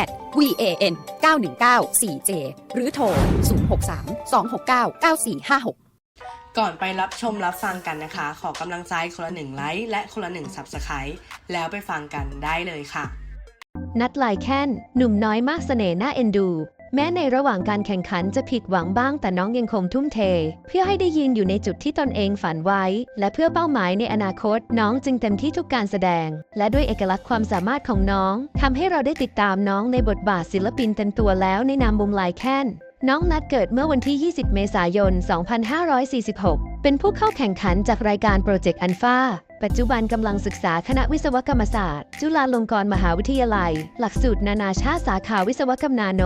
van 919 4j หรือโทร 063 269 9456ก่อนไปรับชมรับฟังกันนะคะ ขอกำลังใจคนละหนึ่งไลค์และคนละหนึ่ง Subscribe แล้วไปฟังกันได้เลยค่ะ นัดไลแคนหนุ่มน้อยมากเสน่ห์น่าเอ็นดู แม้ในระหว่างการแข่งขันจะผิดหวังบ้างแต่น้องยังคงทุ่มเท เพื่อให้ได้ยืนอยู่ในจุดที่ตนเองฝันไว้ และเพื่อเป้าหมายในอนาคต น้องจึงเต็มที่ทุกการแสดง และด้วยเอกลักษณ์ความสามารถของน้องทำให้เราได้ติดตามน้องในบทบาทศิลปินเต็มตัวแล้วในนามวงไลแคนน้องนัดเกิดเมื่อวันที่ 20 เมษายน 2546 เป็นผู้เข้าแข่งขันจากรายการโปรเจกต์อันฟา ปัจจุบันกำลังศึกษาคณะวิศวกรรมศาสตร์ จุฬาลงกรณ์มหาวิทยาลัย หลักสูตรนานาชาติสาขาวิศวกรรมนาโน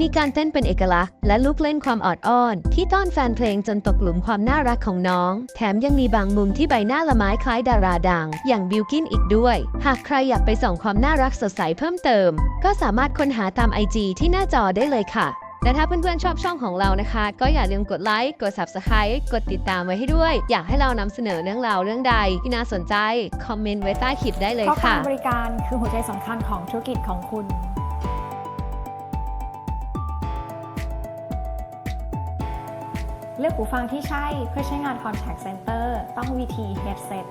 มีการเต้นเป็นเอกลักษณ์ และลุกเล่นความออดอ้อน ที่ต้อนแฟนเพลงจนตกหลุมความน่ารักของน้อง แถมยังมีบางมุมที่ใบหน้าละไม้คล้ายดาราดัง อย่างบิลกินอีกด้วย หากใครอยากไปส่องความน่ารักสดใสเพิ่มเติม ก็สามารถค้นหาตามไอจีที่หน้าจอได้เลยค่ะ และถ้าเพื่อนๆชอบช่องของเรานะคะ ก็อย่าลืมกดไลค์ กด Subscribe กดติดตามไว้ให้ด้วย อยากให้เรานำเสนอเรื่องราวเรื่องใดที่น่าสนใจ คอมเมนต์ไว้ใต้คลิปได้เลยเพราะกาค่ะ รบริการคือหัวใจสำคัญของธุรกิจของคุณเลือกหูฟังที่ใช่เพื่อใช้งาน Contact Center ต้อง VT Headset